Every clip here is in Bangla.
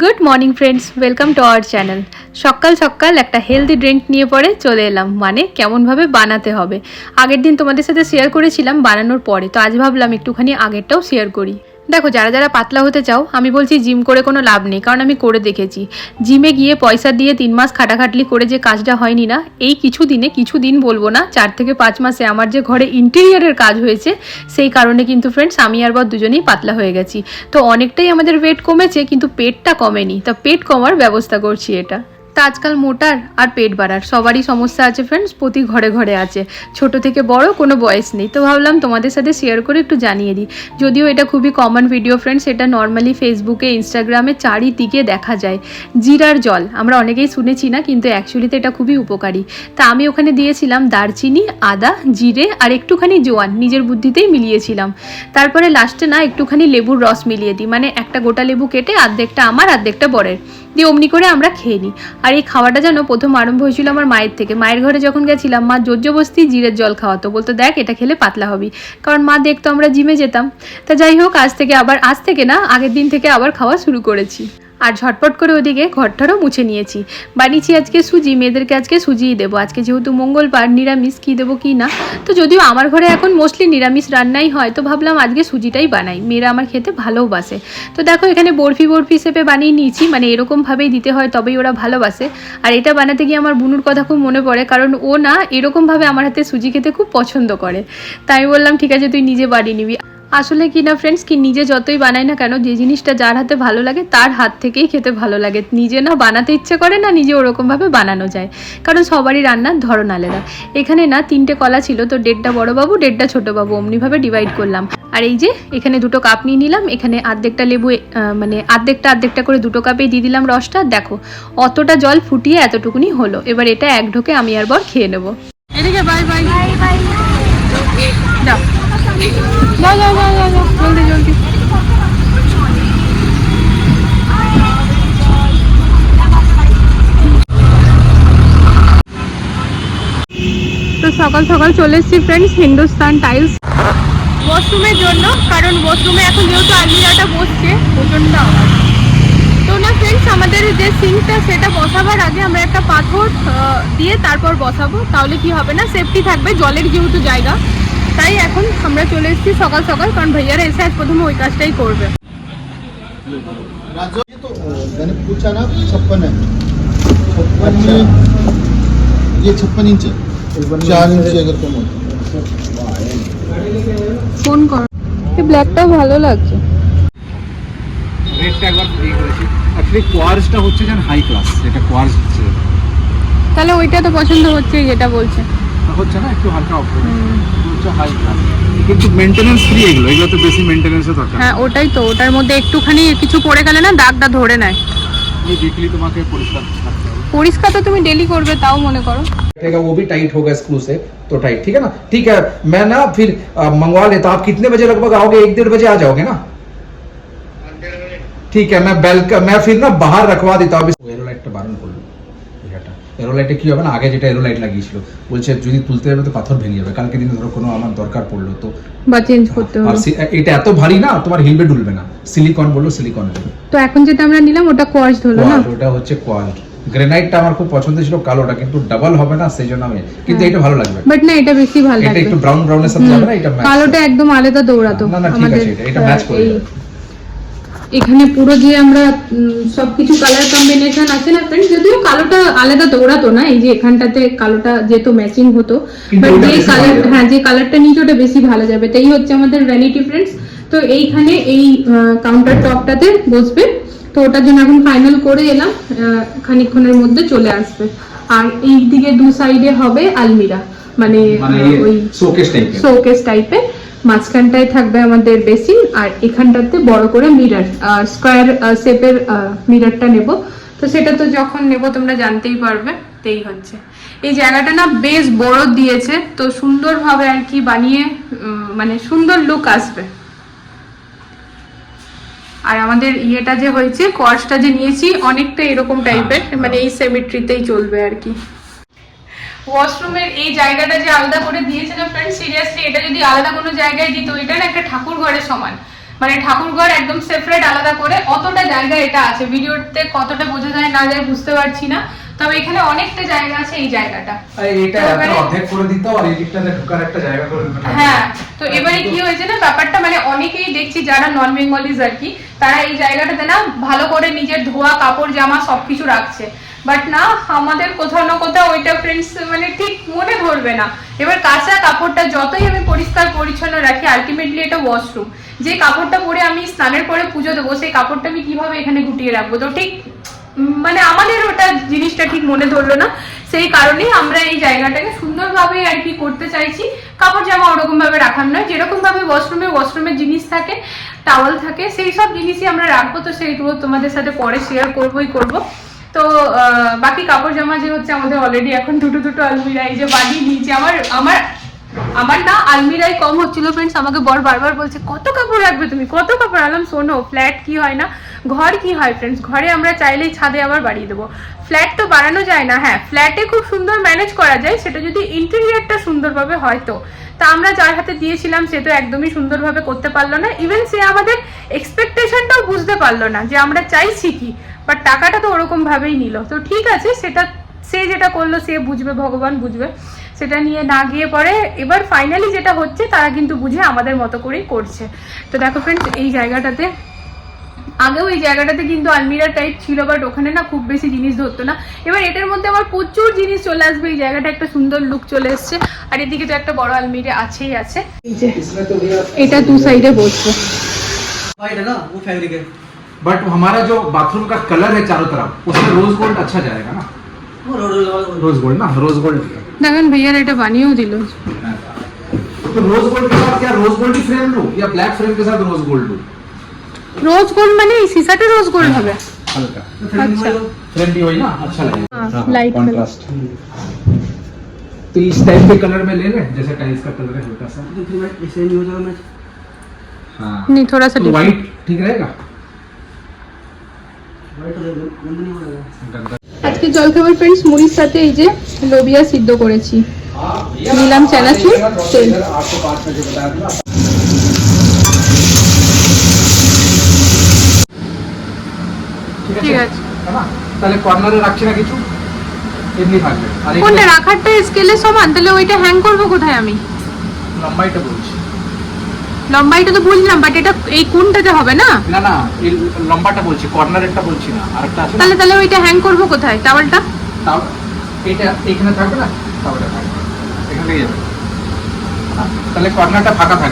Good morning friends welcome to our channel সকাল সকাল একটা হেলদি ড্রিঙ্ক নিয়ে পরে চলে এলাম। মানে কেমনভাবে বানাতে হবে। আগের দিন তোমাদের সাথে শেয়ার করেছিলাম বানানোর পরে। তো আজ ভাবলাম একটুখানি আগেরটাও শেয়ার করি। দেখো, যারা যারা পাতলা হতে চাও, আমি বলছি জিম করে কোনো লাভ নেই, কারণ আমি করে দেখেছি। জিমে গিয়ে পয়সা দিয়ে তিন মাস খাটাখাটলি করে যে কাজটা হয়নি না, এই কিছু দিনে কিছু দিন বলব না, চার থেকে পাঁচ মাসে আমার যে ঘরে ইন্টেরিয়ারের কাজ হয়েছে, সেই কারণে কিন্তু ফ্রেন্ডস আমি আর বর দুজনেই পাতলা হয়ে গেছি। তো অনেকটাই আমাদের ওয়েট কমেছে, কিন্তু পেটটা কমেনি। তা পেট কমার ব্যবস্থা করছি এটা। তা আজকাল মোটার আর পেট বাড়ার, সবারই সমস্যা আছে ফ্রেন্ডস প্রতি ঘরে ঘরে আছে। ছোট থেকে বড় কোনো বয়স নেই। তো ভাবলাম তোমাদের সাথে শেয়ার করে একটু জানিয়ে দিই। যদিও এটা খুবই কমন ভিডিও ফ্রেন্ডস এটা নর্মালি ফেসবুকে ইনস্টাগ্রামে চারিদিকে দেখা যায়। জিরার জল, আমরা অনেকেই শুনেছি না, কিন্তু অ্যাকচুয়ালিতে এটা খুবই উপকারী। তা আমি ওখানে দিয়েছিলাম দারচিনি, আদা, জিরে আর একটুখানি জোয়ান, নিজের বুদ্ধিতেই মিলিয়েছিলাম। তারপরে লাস্টে না একটুখানি লেবুর রস মিলিয়ে দিই মানে একটা গোটা লেবু কেটে অর্ধেকটা আমার অর্ধেকটা বরের। দিয়ে অমনি করে আমরা খেয়ে নিই। আর এই খাওয়াটা যেন প্রথম আরম্ভ হয়েছিল আমার মায়ের থেকে। মায়ের ঘরে যখন গেছিলাম, মা জোরজবস্তি জিরের জল খাওয়াতো। বলতো, দেখ, এটা খেলে পাতলা হবি। কারণ মা দেখতো আমরা জিমে যেতাম। তা যাই হোক, আজ থেকে আবার, আজ থেকে না, আগের দিন থেকে আবার খাওয়া শুরু করেছি। আর ঝটপট করে ওদিকে ঘরটারও মুছে নিয়েছি। বানিয়েছি আজকে সুজি, মেয়েদেরকে আজকে সুজিই দেবো। আজকে যেহেতু মঙ্গলবার, নিরামিষ কী দেবো কি না? তো যদিও আমার ঘরে এখন মোস্টলি নিরামিষ রান্নাই হয়, তো ভাবলাম আজকে সুজিটাই বানাই। মেয়েরা আমার খেতে ভালোবাসে। তো দেখো, এখানে বরফি বরফি হিসেবে বানিয়ে নিয়েছি মানে এরকমভাবেই দিতে হয়, তবেই ওরা ভালোবাসে। আর এটা বানাতে গিয়ে আমার বুনুর কথা খুব মনে পড়ে, কারণ ও না এরকমভাবে আমার হাতে সুজি খেতে খুব পছন্দ করে। তাই বললাম, ঠিক আছে, তুই নিজে বানিয়ে নিবি। আসলে কি না ফ্রেন্ডস কি নিজে যতই বানাই না কেন যে জিনিসটা যার হাতে ভালো লাগে তার হাত থেকেই খেতে ভালো লাগে। নিজে না বানাতে ইচ্ছে করে না নিজে ওরকমভাবে বানানো যায়। কারণ সবারই রান্নার ধরন আলাদা। এখানে না তিনটে কলা ছিল তো দেড়টা বড় বাবু দেড়টা ছোট বাবু অমনিভাবে ডিভাইড করলাম। আর এই যে এখানে দুটো কাপ নিয়ে নিলাম এখানে আর্ধেকটা লেবু মানে আর্ধেকটা আর্ধেকটা করে দুটো কাপেই দিয়ে দিলাম রসটা। দেখো অতটা জল ফুটিয়ে এতটুকুনি হলো। এবার এটা এক ঢোকে আমি আর বর খেয়ে নেব। এদিকে বাই বাই যাও তো সকাল সকাল চলে এসেছি ফ্রেন্ডস হিন্দুস্তান টাইলস ওয়াশরুমের জন্য, কারণ ওয়াশরুমে এখন যেহেতু আলমিরাটা বসছে, প্রচণ্ড তো না ফ্রেন্ডস আমাদের যে সিঙ্কটা সেটা বসাবার আগে আমরা একটা পাথর দিয়ে তারপর বসাবো, তাহলে কি হবে না সেফটি থাকবে, জলের যেহেতু জায়গা। তাই এখন আমরা চলে এসেছি সকাল সকাল কারণ ভাইয়ারা এসে আজ প্রথমে ওই কাজটাই করবে राजू ये तो मैंने पूछा ना छप्पन है छप्पन में ये छप्पन इंच है चार इंच अगर कम होता ফোন কর এই ব্ল্যাকটাও ভালো লাগছে রেটটা একবার ইয়ে করেছি অ্যাকচুয়ালি কোয়ার্সটা হচ্ছে যেন হাই ক্লাস যেটা কোয়ার্স হচ্ছে তাহলে ওইটা তো পছন্দ হচ্ছে যেটা বলছে হচ্ছে না একটু হালকা অফ সর্বোচ্চ হাই থাকে কিন্তু মেইনটেনেন্স ফ্রি এগুলো এগুলো তো বেশি মেইনটেনেন্সে দরকার হ্যাঁ ওটাই তো ওটার মধ্যে একটুখানি কিছু পড়ে গেলে না দাগটা ধরে নেয় ये वीकली তোমাকে পরিষ্কার থাকতে হবে পরিষ্কার তো তুমি ডেলি করবে তাও মনে করো रहेगा वो भी टाइट होगा स्क्रू से तो टाइट ठीक है ना ठीक है मैं ना फिर मंगवा लेता आप कितने बजे लगभग आओगे एक डेढ़ बजे आ जाओगे ना ठीक है मैं बेल मैं फिर ना बाहर रखवा देता हूँ এরোলাইটে কি হবে না? আগে যেটা এরোলাইট লাগিয়েছিল। বলছে যদি তুলতে যাবে তো পাথর ভেঙে যাবে। কালকে দিনে ধরো কোনো আমার দরকার পড়ল তো। বা চেঞ্জ করতে আর এটা এত ভারী না তোমার হিলবে ডুলবে না। সিলিকন বলল সিলিকন তো এখন যেটা আমরা নিলাম ওটা কোয়ার্স হলো না? ওটা হচ্ছে কোয়াল গ্রেনাইটটা আমার খুব পছন্দ ছিল কালোটা কিন্তু ডাবল হবে না সেই জন্য আমি কিন্তু এটা ভালো লাগবে। বাট না এটা বেশি ভালো এটা একটু ব্রাউন ব্রাউনের সাথে যাবে না এটা কালোটা একদম আলাদা দৌড়াতো। না, না, ঠিক আমাদের আছে, এটা- match করে। এখানে পুরো যে আমরা সবকিছু কালার কম্বিনেশন আছে না ফ্রেন্ড যদিও কালোটা আলাদা দৌড়াতো না এই যে এখানটাতে কালোটা যেহেতু ম্যাচিং হতো বাট যে কালার হ্যাঁ যে কালারটা নিচে ওটা বেশি ভালো যাবে। তাই হচ্ছে আমাদের ভ্যানিটি ফ্রেন্ডস তো এইখানে এই কাউন্টার টপটাতে বসবে। তো ওটার জন্য এখন ফাইনাল করে এলাম খানিকক্ষণের মধ্যে চলে আসবে। আর এই দিকে দু সাইডে হবে আলমিরা মানে মানে ওই শোকেস টাইপের শোকেস টাইপের মাঝখানটায় থাকবে আমাদের বেসিন আর এখানটাতে বড় করে মিরার স্কোয়ার শেপের মিরারটা নেব। তো সেটা তো যখন নেব তোমরা জানতেই পারবে, তেই হচ্ছে। এই জায়গাটা না বেশ বড় দিয়েছে, তো সুন্দরভাবে আর কি বানিয়ে মানে সুন্দর লুক আসবে। আর আমাদের ইয়েটা যে হয়েছে কোয়ার্সটা যে নিয়েছি, অনেকটা এরকম টাইপের মানে এই সেমিট্রিতেই চলবে আর কি। ওয়াশরুমের এই জায়গাটা যে আলাদা করে দিয়েছে না ফ্রেন্ড সিরিয়াসলি এটা যদি আলাদা কোনো জায়গায় দিত এটা না একটা ঠাকুর ঘরের সমান। মানে ঠাকুরঘর একদম সেপারেট আলাদা করে অতটা জায়গা এটা আছে। ভিডিওতে কতটা বোঝা যায় না যায় বুঝতে পারছি না। তবে এখানে অনেকটা জায়গা আছে এই জায়গাটা। একটা অর্ধেক করে দিত আর এই দিকটাতে ঢোকার একটা জায়গা করে দিত হ্যাঁ তো এবারে কি হয়েছে না ব্যাপারটা মানে অনেকেই দেখছি যারা নন বেঙ্গলিজ আর কি তারা এই জায়গাটাতে না ভালো করে নিজের ধোয়া কাপড় জামা সবকিছু রাখছে। বাট না, আমাদের কোথাও না কোথাও ওইটা ফ্রেন্ডস মানে ঠিক মনে ধরবে না। এবার কাঁচা কাপড়টা যতই আমি পরিষ্কার পরিচ্ছন্ন রাখি আলটিমেটলি এটা ওয়াশরুম যে কাপড়টা পরে আমি স্নানের পরে পুজো দেবো, সেই কাপড়টা আমি কীভাবে এখানে গুটিয়ে রাখব? তো ঠিক মানে আমাদের ওটা জিনিসটা ঠিক মনে ধরলো না। সেই কারণেই আমরা এই জায়গাটাকে সুন্দরভাবে আর কি করতে চাইছি। কাপড় জামা ওরকম ভাবে রাখার নয় যেরকম ভাবে ওয়াশরুমে ওয়াশরুমের জিনিস থাকে টাওয়াল থাকে, সেই সব জিনিসই আমরা রাখব। তো সেইগুলো তোমাদের সাথে পরে শেয়ার করবোই করব। তো বাকি কাপড় জামা যে হচ্ছে আমাদের অলরেডি এখন দুটো দুটো আলমিরা এই যে বাড়িয়ে নিয়েছে আমার আমার আমার না আলমিরাই কম হচ্ছিল ফ্রেন্ডস আমাকে বর বারবার বলছে, কত কাপড় রাখবে তুমি? কত কাপড়? আলাম শোনো ফ্ল্যাট কি হয় না? ঘর কি হয় ফ্রেন্ডস ঘরে আমরা চাইলেই ছাদে আবার বাড়িয়ে দেবো। ফ্ল্যাট তো বাড়ানো যায় না হ্যাঁ ফ্ল্যাটে খুব সুন্দর ম্যানেজ করা যায়, সেটা যদি ইন্টেরিয়ারটা সুন্দরভাবে হয় তো। তা আমরা যার হাতে দিয়েছিলাম, সে তো একদমই সুন্দরভাবে করতে পারল না। ইভেন সে আমাদের এক্সপেকটেশনটাও বুঝতে পারল না যে আমরা চাইছি কি। বাট টাকাটা তো ওরকমভাবেই নিল। তো ঠিক আছে সেটা সে যেটা করল সে বুঝবে ভগবান বুঝবে। সেটা নিয়ে না গিয়ে পরে এবার ফাইনালি যেটা হচ্ছে তারা কিন্তু বুঝে আমাদের মতো করেই করছে। তো দেখো ফ্রেন্ডস এই জায়গাটাতে আগেও এই জায়গাটাতে কিন্তু আলমিরা টাইপ ছিল বাট ওখানে না খুব বেশি জিনিস ধরতো না। এবার এটার মধ্যে আমার প্রচুর জিনিস চলে আসবে। এই জায়গাটা একটা সুন্দর লুক চলে এসছে। আর এদিকে তো একটা বড় আলমিরা আছেই আছে। এটা দু সাইডে বসবো। না बट हमारा जो बाथरूम का कलर है चारों तरफ उसमें रोज गोल्ड अच्छा जाएगा ना वो रोड रोड रोज गोल्ड ना रोज गोल्ड দেখেন ভাইয়ার এটা বানিয়েও দিল तो रोज गोल्ड के साथ क्या रोज गोल्ड की फ्रेम लूं या ब्लैक फ्रेम के साथ रोज गोल्ड लूं রোজ গোল্ড মানে এই সিসাটা রোজ গোল্ড হবে हल्का अच्छा फ्रेम भी वही ना अच्छा लगेगा हाँ, light में। कॉन्ट्रास्ट तो इस टाइप के कलर में ले ले जैसे टाइल्स का कलर है हल्का सा तो फिर मैं ऐसे नहीं हो जाएगा मैं हाँ नहीं थोड़ा सा तो different। व्हाइट ठीक रहेगा আজকে জল খাবার ফ্রেন্ডস মুড়ির সাথে এই যে লোবিয়া সিদ্ধ করেছি। নিলাম চানাচুর তেল। ঠিক আছে। তাহলে কর্নারে রাখছি না কিছু? এমনি থাকবে। আর কোনটা রাখারটা স্কেলে সমান? তাহলে ওইটা হ্যাং করব কোথায় আমি? লম্বাইটা বলছি। লম্বাইটা তো বুঝলাম বাট এটা এই কোনটাতে হবে না? না না এই লম্বাটা বলছি কর্নার একটা বলছি না আরেকটা আছে তাহলে তাহলে ওইটা হ্যাং করব কোথায়? টাওয়ালটা? তাও এটা এখানে থাকবে না? টাওয়ালটা থাকবে এখানে যাবে। হ্যাঁ, তাহলে কর্নারটা ফাঁকা থাকবে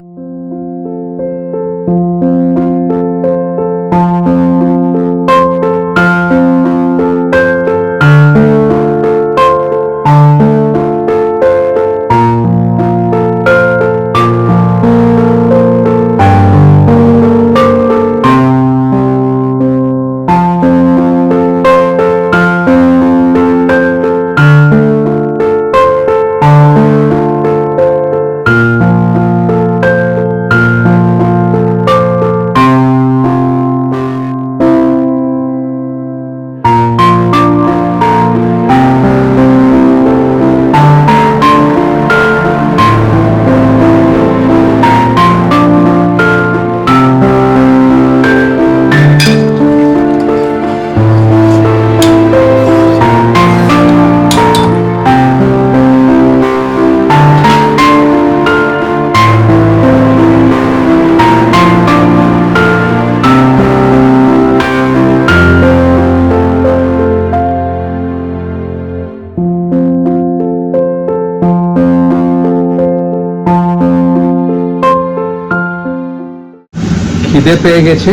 খিদে পেয়ে গেছে।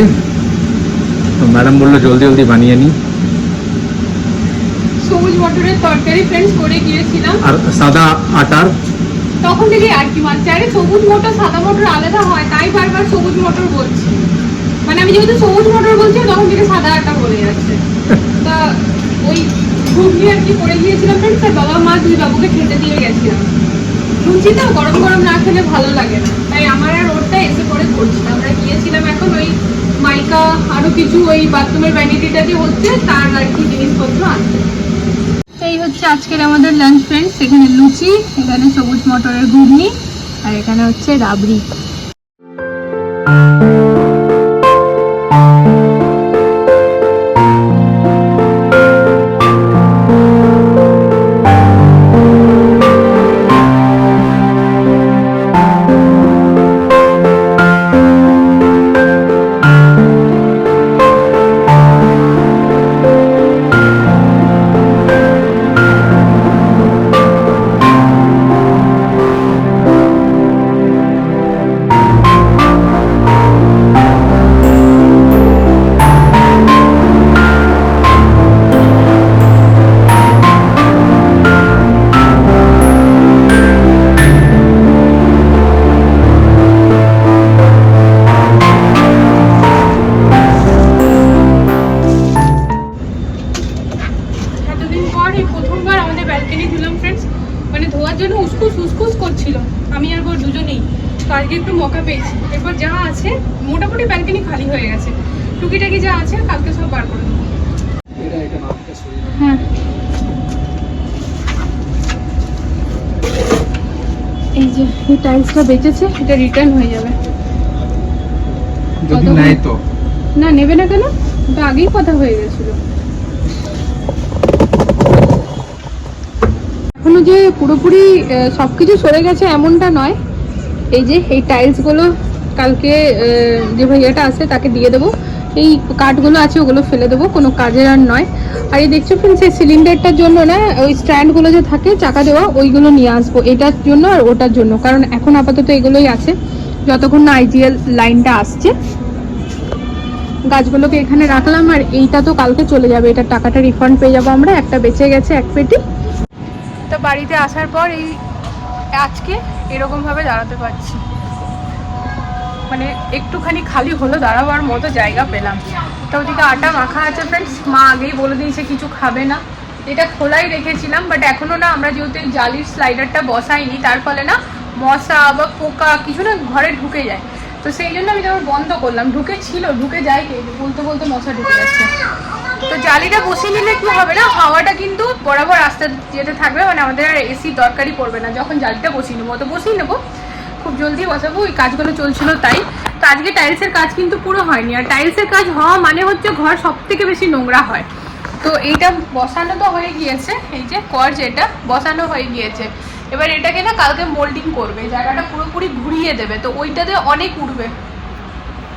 তো ম্যাডাম বলল জলদি জলদি বানিয়ে নিই। সবুজ মটরের তরকারি ফ্রেন্ডস করে গিয়েছিলাম। আর সাদা আটার? তখন থেকে আর কি মানছে। আরে সবুজ মটর সাদা মটর আলাদা হয় তাই বারবার সবুজ মটর বলছি। মানে আমি যেহেতু সবুজ মটর বলছি তখন থেকে সাদা আটা বলে যাচ্ছে। তা ওই ঘুগনি আর কি করে গিয়েছিলাম ফ্রেন্ডস তার বাবা মা দুই বাবুকে খেতে দিয়ে গেছিলাম। শুনছি তো গরম গরম না খেলে ভালো লাগে না। তাই আমার আর ওরটা এসে পরে করছি আমরা গিয়েছিলাম এখন ওই মাইকা আরও কিছু ওই বাথরুমের ভ্যানিটিটা যে হচ্ছে তার আর কি জিনিসপত্র আনতে। এই হচ্ছে আজকের আমাদের লাঞ্চ ফ্রেন্ডস এখানে লুচি, এখানে সবুজ মটরের ঘুগনি, আর এখানে হচ্ছে রাবড়ি। জন্য উসকুস উসকুস করছিল। আমি আর বর দুজনেই। তো আজকে একটু মকা পেয়েছি। এরপর যা আছে মোটামুটি ব্যালকনি খালি হয়ে গেছে। টুকিটাকি যা আছে কালকে সব বার করে দেবো হ্যাঁ। এই যে এই টাইলসটা বেঁচেছে এটা রিটার্ন হয়ে যাবে। যদি? নেয় তো। না নেবে না কেন? ওটা আগেই কথা হয়ে গেছিল। যে পুরোপুরি সব কিছু সরে গেছে এমনটা নয়। এই যে, এই টাইলসগুলো কালকে যে ভাইয়াটা আছে তাকে দিয়ে দেবো। এই কাঠগুলো আছে ওগুলো ফেলে দেবো, কোনো কাজের আর নয়। আর এই দেখছ ফ্রেন্ডস এই সিলিন্ডারটার জন্য না, ওই স্ট্যান্ডগুলো যে থাকে, চাকা দেওয়া, ওইগুলো নিয়ে আসব। এটার জন্য আর ওটার জন্য। কারণ এখন আপাতত এগুলোই আছে। যতক্ষণ না আইজিএল লাইনটা আসছে। গাছগুলোকে এখানে রাখলাম, আর এইটা তো কালকে চলে যাবে। এটার টাকাটা রিফান্ড পেয়ে যাব আমরা। একটা বেঁচে গেছে এক পেটি। বাড়িতে আসার পর এই আজকে এরকম ভাবে দাঁড়াতে পারছি। মানে একটুখানি খালি হলো দাঁড়াবার মতো জায়গা পেলাম। তো ওদিকে আটা মাখা আছে ফ্রেন্ডস মা আগেই বলে দিয়েছে কিছু খাবে না। এটা খোলাই রেখেছিলাম বাট এখনও না আমরা যেহেতু এই জালির স্লাইডারটা বসাইনি, তার ফলে না মশা বা পোকা কিছু না ঘরে ঢুকে যায়। তো সেই জন্য আমি যখন বন্ধ করলাম। ঢুকে ছিল, ঢুকে যায় কে বলতে বলতে মশা ঢুকে যাচ্ছে তো জালিটা বসিয়ে নিলে কি হবে না? হাওয়াটা কিন্তু বরাবর আস্তে যেতে থাকবে মানে আমাদের আর এসি দরকারই পড়বে না। যখন জালিটা বসিয়ে নেব তো বসিয়ে নেব, খুব জলদি বসাবো, ওই কাজগুলো চলছিল তাই। তো আজকে টাইলসের কাজ কিন্তু পুরো হয়নি। আর টাইলসের কাজ হওয়া মানে হচ্ছে ঘর সব থেকে বেশি নোংরা হয়। তো এইটা বসানো তো হয়ে গিয়েছে, এই যে কর যেটা, বসানো হয়ে গিয়েছে। এবার এটাকে না কালকে মোল্ডিং করবে, জায়গাটা পুরোপুরি ঘুরিয়ে দেবে, তো ওইটাতে অনেক উঠবে।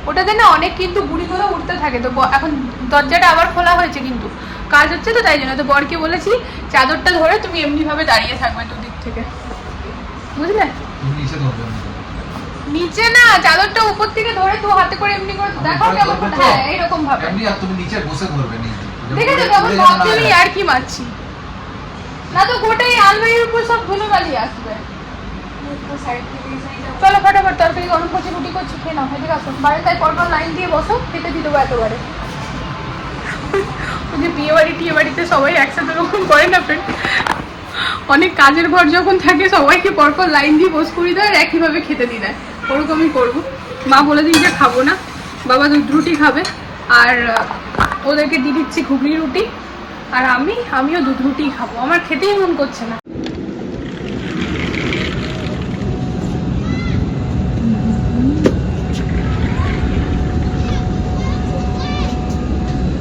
ওটাতে না অনেক কিন্তু গুড়িগুলো উঠতে থাকে। তো এখন দরজাটা আবার খোলা হয়েছে কিন্তু। কাজ হচ্ছে তো তাই জন্য। তো বরকে বলেছি চাদরটা ধরে তুমি এমনিভাবে দাঁড়িয়ে থাকবে দুদিক থেকে। বুঝলে? নিচে না। চাদরটা উপর থেকে ধরে তো হাতে করে এমনি করে দেখো কেমন হ্যাঁ? এইরকম ভাবে এমনি আর তুমি নিচে বসে ধরবে নিচে দেখে তো কেমন ভাবছি আর কি মারছি। না তো গোটাই আলমারির উপর সব ধুলো বালি আসবে চলো ফটাফট, তরকারি গরম করছি, রুটি করছি, খেয়ে নাও, এদিকে আসো। তাই পরপর লাইন দিয়ে বসো, খেতে দিয়ে দেবো একেবারে। যে বিয়ে বাড়ি, টিয়ে বাড়িতে সবাই একসাথে ওরকম করে না ফ্রেন্ড অনেক কাজের ঘর যখন থাকে, সবাইকে পরপর লাইন দিয়ে বস করি দেয় আর একইভাবে খেতে দিয়ে দেয়। ওরকমই করব। মা বলে দিন যে খাব না। বাবা দুধ রুটি খাবে। আর ওদেরকে দিয়ে দিচ্ছি ঘুগনি রুটি। আর আমি, আমিও দুধ রুটি খাব। আমার খেতেই মন করছে না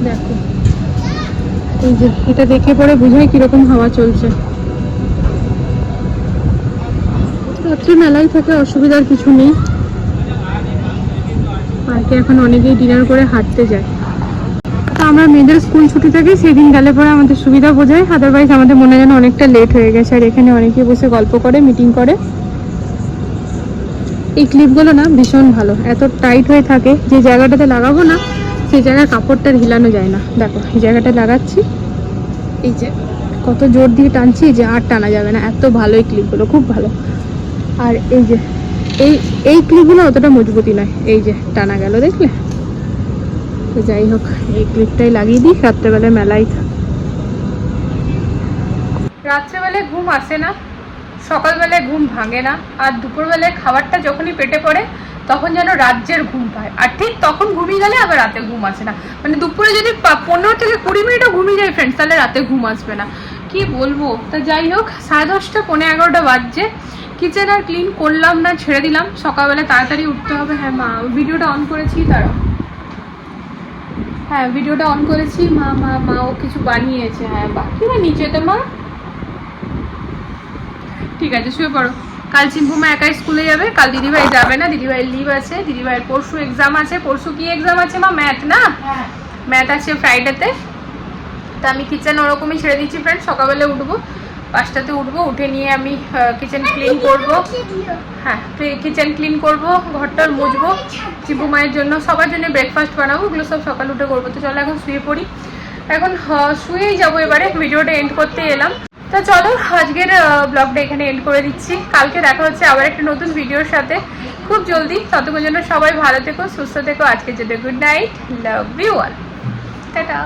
দেখো এটা দেখে পরে বোঝায় কীরকম হাওয়া চলছে। রাত্রে মেলায় থাকে অসুবিধার কিছু নেই। পার্কে এখন অনেকেই ডিনার করে হাঁটতে যায়। তো আমরা মেয়েদের স্কুল ছুটি থাকে, সেদিন গেলে পরে আমাদের সুবিধা বোঝায়। আদারওয়াইজ আমাদের মনে যেন অনেকটা লেট হয়ে গেছে। আর এখানে অনেকে বসে গল্প করে মিটিং করে। এই ক্লিপগুলো না ভীষণ ভালো। এত টাইট হয়ে থাকে, যে জায়গাটাতে লাগাবো না সেই জায়গায় কাপড়টা হিলানো যায় না। দেখো, এই জায়গাটা লাগাচ্ছি। এই যে, কত জোর দিয়ে টানছি যে আর টানা যাবে না। এত ভালো এই ক্লিপগুলো খুব ভালো। আর এই যে, এই এই ক্লিপগুলো অতটা মজবুতি নয়। এই যে, টানা গেল দেখলে? তো যাই হোক, এই ক্লিপটাই লাগিয়ে দিই। রাত্রেবেলায় মেলায় রাত্রেবেলায় ঘুম আসে না। সকালবেলায় ঘুম ভাঙে না। আর দুপুরবেলায় খাবারটা যখনই পেটে পড়ে তখন যেন রাজ্যের ঘুম পায়। আর ঠিক তখন ঘুমিয়ে গেলে আবার রাতে ঘুম আসে না। মানে দুপুরে যদি পনেরো থেকে কুড়ি মিনিটও ঘুমিয়ে যায় ফ্রেন্ডস তাহলে রাতে ঘুম আসবে না। কি বলব? তা যাই হোক, সাড়ে দশটা পনেরো এগারোটা বাজছে। কিচেন আর ক্লিন করলাম না, ছেড়ে দিলাম। সকালবেলা তাড়াতাড়ি উঠতে হবে। হ্যাঁ মা ভিডিওটা অন করেছি তারা হ্যাঁ ভিডিওটা অন করেছি। মা মা মা, ও কিছু বানিয়েছে। হ্যাঁ বাকি না নিচেতে, মা? ঠিক আছে, শুয়ে পড়ো। কাল চিম্পুমা একাই স্কুলে যাবে কাল দিদিভাই যাবে না দিদিভাইয়ের লিভ আছে দিদিভাইয়ের পরশু এক্সাম আছে পরশু কি এক্সাম আছে মা? ম্যাথ না? ম্যাথ আছে ফ্রাইডেতে তা আমি কিচেন ওরকমই ছেড়ে দিচ্ছি ফ্রেন্ড সকালবেলা উঠবো পাঁচটাতে উঠবো উঠে নিয়ে আমি কিচেন ক্লিন করব। হ্যাঁ কিচেন ক্লিন করব ঘরটার মুছবো চিপু মায়ের জন্য সবার জন্য ব্রেকফাস্ট বানাবো ওগুলো সব সকাল উঠে করব। তো চলো এখন শুয়ে পড়ি। এখন শুয়েই যাব এবারে ভিডিওটা এন্ড করতে এলাম। তো চলো, আজকের ব্লগটা এখানে এন্ড করে দিচ্ছি। কালকে দেখা হচ্ছে আবার একটা নতুন ভিডিওর সাথে। খুব জলদি। ততক্ষণ জন্য সবাই ভালো থেকো, সুস্থ থেকো। আজকের যেতে good night love you all tata